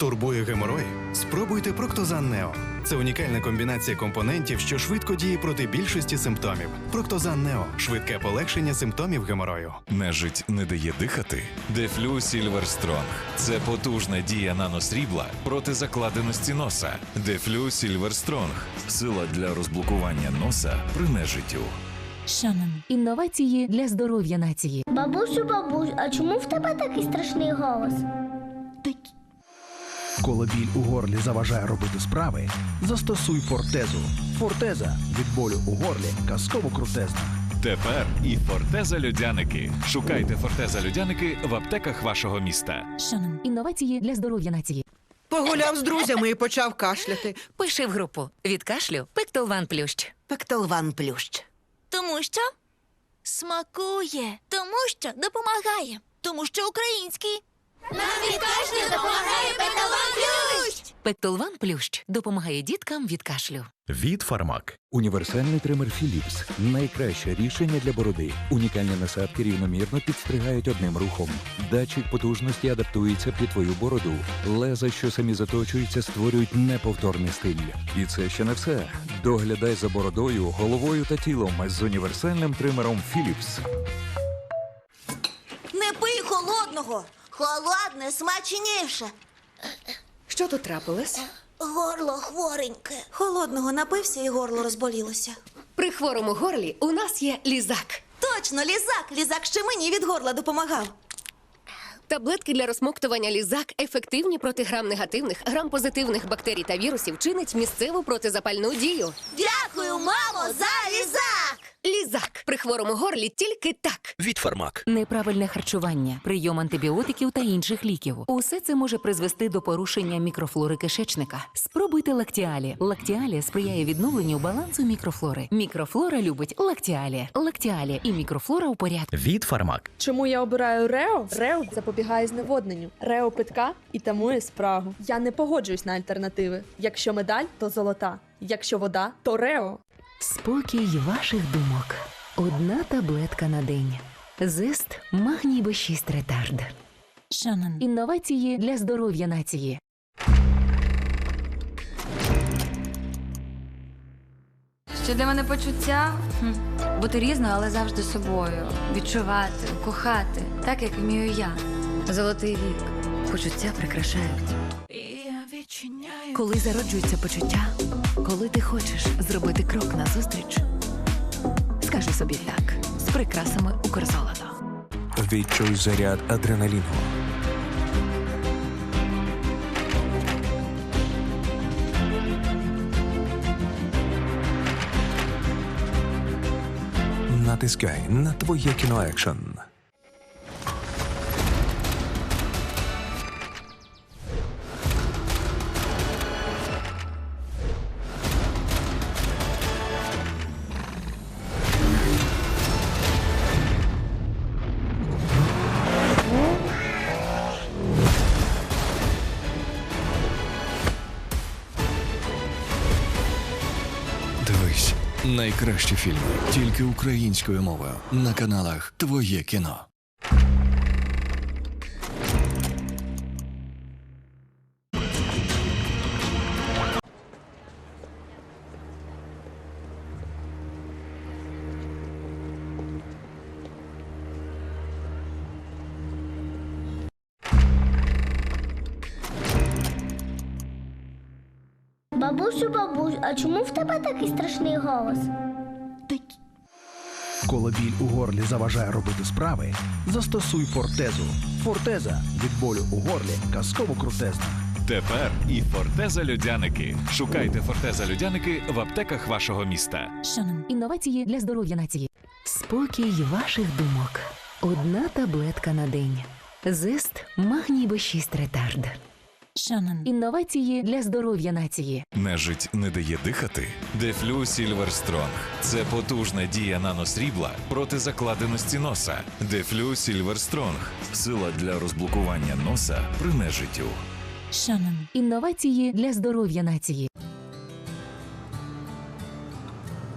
Турбує геморой? Спробуйте Проктозан Нео. Це унікальна комбінація компонентів, що швидко діє проти більшості симптомів. Проктозан Нео швидке полегшення симптомів геморою. Нежить не дає дихати. Дефлю Сільвер Стронг. Це потужна дія наносрібла проти закладеності носа. Дефлю Сільвер Стронг. Сила для розблокування носа при нежиттю. Шанон. Інновації для здоров'я нації. Бабусю, бабусь, а чому в тебе такий страшний голос? Коли біль у горлі заважає робити справи, застосуй фортезу. Фортеза від болю у горлі казково крутезна. Тепер і фортеза льодяники. Шукайте фортеза льодяники в аптеках вашого міста. Шанон. Інновації для здоров'я нації. Погуляв з друзями і почав кашляти. Пиши в групу від кашлю Пектолван Плющ. Пектолван плющ. Тому що смакує, тому що допомагає, тому що український. Нам від кашлю допомагає Петалон Плющ! Пектолван Плющ допомагає діткам від кашлю. Від Фармак. Універсальний тример Філіпс. Найкраще рішення для бороди. Унікальні насадки рівномірно підстригають одним рухом. Датчик потужності адаптується під твою бороду. Леза, що самі заточуються, створюють неповторний стиль. І це ще не все. Доглядай за бородою, головою та тілом з універсальним тримером Філіпс. Не пий холодного! Холодне смачніше. Що тут трапилось? Горло хвореньке. Холодного напився і горло розболілося. При хворому горлі у нас є лізак. Точно, лізак! Лізак ще мені від горла допомагав. Таблетки для розмоктування лізак ефективні проти грам негативних, грам позитивних бактерій та вірусів чинить місцеву протизапальну дію. Дякую, мамо, за лізак! Лізак при хворому горлі тільки так. Від Фармак. Неправильне харчування, прийом антибіотиків та інших ліків. Усе це може призвести до порушення мікрофлори кишечника. Спробуйте лактіалі. Лактіалі сприяє відновленню балансу мікрофлори. Мікрофлора любить лактіалі. Лактіалі і мікрофлора у порядку. Від Фармак. Чому я обираю Рео? Рео запобігає зневодненню. Рео питка і тамує спрагу. Я не погоджуюсь на альтернативи. Якщо медаль, то золота. Якщо вода, то Рео. Спокій ваших думок. Одна таблетка на день. Зест магній Б6 ретард. Шанон. Інновації для здоров'я нації. Що для мене почуття? Хм. Бути різною, але завжди собою. Відчувати, кохати, так як вмію я. Золотий вік. Почуття прикрашають. Коли зароджується почуття, коли ти хочеш зробити крок назустріч, скажи собі так з прикрасами Укрзолото. Відчуй заряд адреналіну. Натискай на твоє кіноекшн. Найкращі фільми тільки українською мовою на каналах Твоє кіно. Бабусю, бабусь, а чому в тебе такий страшний голос? Коли біль у горлі заважає робити справи, застосуй фортезу. Фортеза від болю у горлі казково крутезна. Тепер і фортеза льодяники. Шукайте фортеза льодяники в аптеках вашого міста. Шанон. Інновації для здоров'я нації. Спокій ваших думок. Одна таблетка на день. Зест магній Б6 ретард. Шанон. Інновації для здоров'я нації. Нежить не дає дихати. Дефлю Сільвер Стронг. Це потужна дія наносрібла проти закладеності носа. Дефлю Сільвер Стронг. Сила для розблокування носа при нежиттю. Шанон. Інновації для здоров'я нації.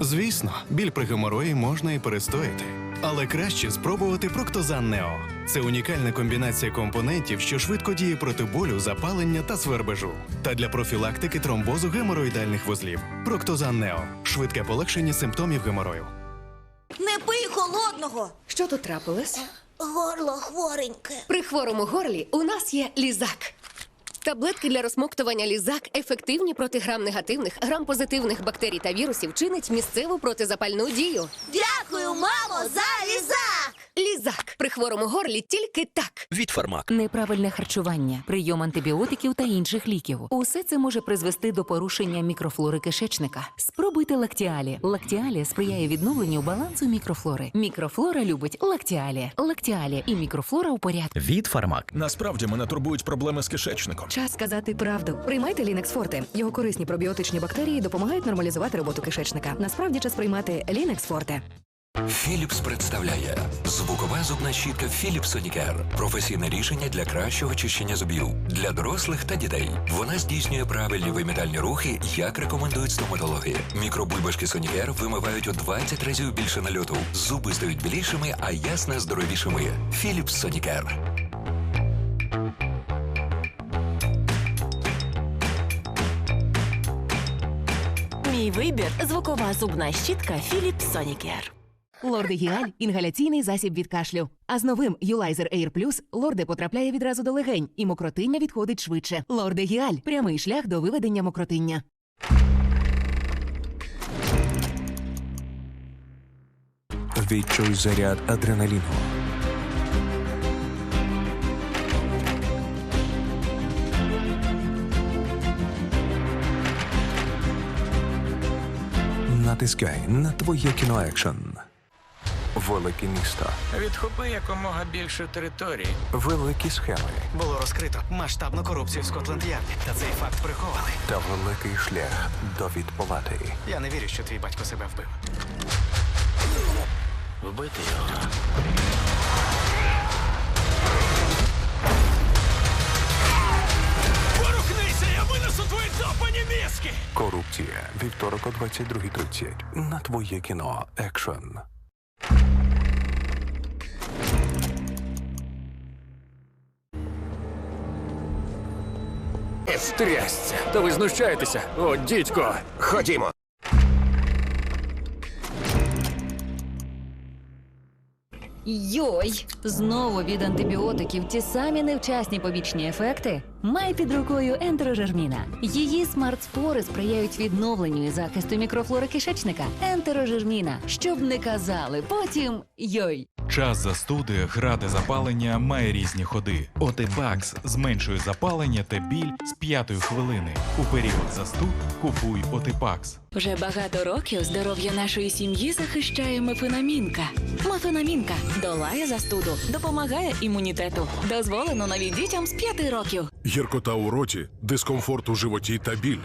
Звісно, біль при геморої можна і перестояти. Але краще спробувати Проктозан Нео. Це унікальна комбінація компонентів, що швидко діє проти болю, запалення та свербежу. Та для профілактики тромбозу геморроїдальних вузлів. Проктозан Нео швидке полегшення симптомів геморою. Не пий холодного. Що тут трапилось? Горло хвореньке. При хворому горлі у нас є лізак. Таблетки для розмоктування лізак ефективні проти грам-негативних, грам-позитивних бактерій та вірусів чинить місцеву протизапальну дію. Дякую, мамо, за лізак! Лізак при хворому горлі тільки так. Від фармак. Неправильне харчування, прийом антибіотиків та інших ліків. Усе це може призвести до порушення мікрофлори кишечника. Спробуйте лактіалі. Лактіалі сприяє відновленню балансу мікрофлори. Мікрофлора любить лактіалі. Лактіалі і мікрофлора у порядку. Від фармак. Насправді мене турбують проблеми з кишечником. Час сказати правду. Приймайте Лінекс Форте. Його корисні пробіотичні бактерії допомагають нормалізувати роботу кишечника. Насправді час приймати Лінекс Форте. Філіпс представляє звукова зубна щітка Philips Sonicare. Професійне рішення для кращого чищення зубів для дорослих та дітей. Вона здійснює правильні вимітальні рухи, як рекомендують стоматологи. Мікробульбашки Sonicare вимивають у 20 разів більше нальоту. Зуби стають білішими, а ясна здоровішими. Philips Sonicare. Мій вибір звукова зубна щітка Philips Sonicare. Лордегіаль інгаляційний засіб від кашлю. А з новим Юлайзер Air Plus лорде потрапляє відразу до легень, і мокротиння відходить швидше. Лордегіаль прямий шлях до виведення мокротиння. Відчуй заряд адреналіну. Натискай на твоє кіноекшн. Велике місто. Відхопи якомога більше території. Великі схеми Було розкрито масштабну корупцію в Скотланд-Ярді, та цей факт приховали. та великий шлях до відплати. Я не вірю, що твій батько себе вбив. Вбити його. Порухнися, я винесу твої допані мізки! Корупція. Вівторок о 22.30. На твоє кіно Екшн. Трясця, то ви знущаєтеся? О, дідько! Ходімо. Йой! Знову від антибіотиків ті самі невчасні побічні ефекти. Май під рукою ентерожерміна. Її смарт-спори сприяють відновленню і захисту мікрофлори кишечника. Ентерожерміна. Щоб не казали, потім йой. Час застуди, гради запалення має різні ходи. Отипакс зменшує запалення та біль з п'ятої хвилини. У період застуд купуй Отипакс. Вже багато років здоров'я нашої сім'ї захищає мефенамінка. Мефенамінка долає застуду, допомагає імунітету. Дозволено навіть дітям з 5 років. Гіркота у роті, дискомфорт у животі та біль.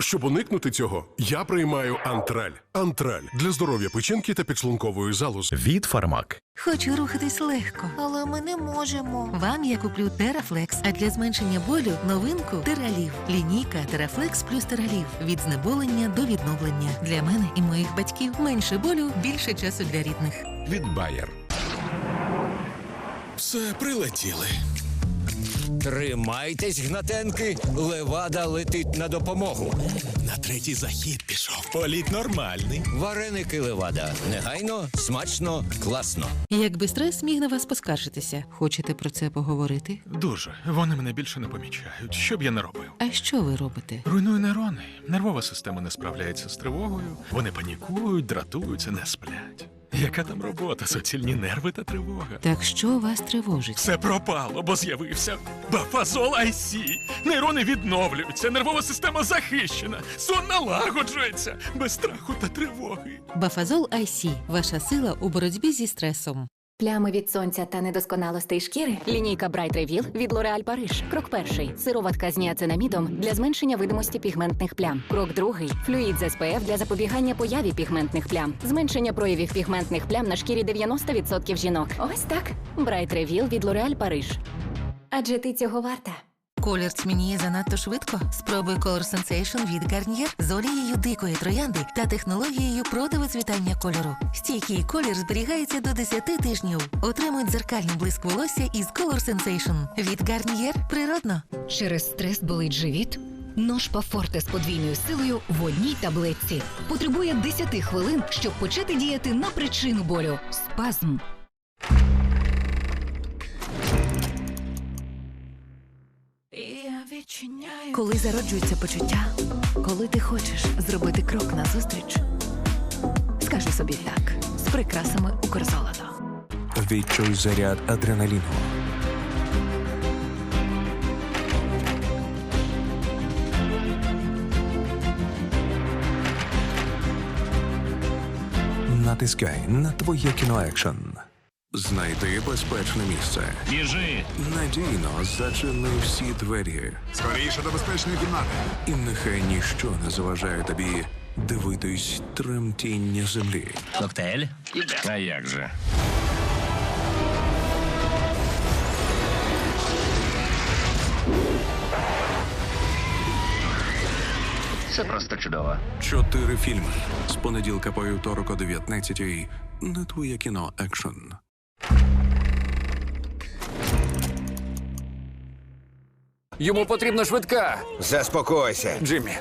Щоб уникнути цього, я приймаю антраль. Антраль для здоров'я печінки та підшлункової залози. Від фармак. Хочу рухатись легко. Але ми не можемо. Вам я куплю Терафлекс, а для зменшення болю новинку Тералів. Лінійка Терафлекс плюс Тералів. Від знеболення до відновлення. Для мене і моїх батьків менше болю, більше часу для рідних. Від Байер. Все, прилетіли. Тримайтесь, гнатенки, левада летить на допомогу. На третій захід пішов. Політ нормальний. Вареники левада. Негайно, смачно, класно. Якби стрес міг на вас поскаржитися. Хочете про це поговорити? Дуже. Вони мене більше не помічають. Що б я не робив? А що ви робите? Руйную нейрони. Нервова система не справляється з тривогою. Вони панікують, дратуються, не сплять. Яка там робота? Суцільні нерви та тривога. Так що вас тривожить? Все пропало, бо з'явився бафазол IC. Нейрони відновлюються, нервова система захищена, сон налагоджується без страху та тривоги. Бафазол IC – ваша сила у боротьбі зі стресом. Плями від сонця та недосконалостей шкіри. Лінійка Bright Reveal від L'Oréal Paris. Крок перший. Сироватка з ніацинамідом для зменшення видимості пігментних плям. Крок другий. Флюїд з SPF для запобігання появі пігментних плям. Зменшення проявів пігментних плям на шкірі 90% жінок. Ось так. Bright Reveal від L'Oréal Paris. Адже ти цього варта. Колір тьмяніє занадто швидко. Спробуй Color Sensation від Garnier з олією дикої троянди та технологією противицвітання кольору. Стійкий колір зберігається до 10 тижнів. Отримуй дзеркальний блиск волосся із Color Sensation від Garnier природно. Через стрес болить живіт? Ножпа Форте з подвійною силою в одній таблетці. Потребує 10 хвилин, щоб почати діяти на причину болю. Спазм. Коли зароджується почуття, коли ти хочеш зробити крок назустріч, скажи собі так з прикрасами Укрзолото. Відчуй заряд адреналіну. Натискай на твоє кіноекшн. Знайди безпечне місце. Біжи! Надійно зачини всі двері. Скоріше до безпечної кімнати. І нехай ніщо не заважає тобі дивитись тремтіння землі. Коктейль? А як же? Це просто чудово. Чотири фільми з понеділка по вівторок о 19-й на твоє кіно екшн. Йому потрібна швидка. Заспокойся. Джиммі,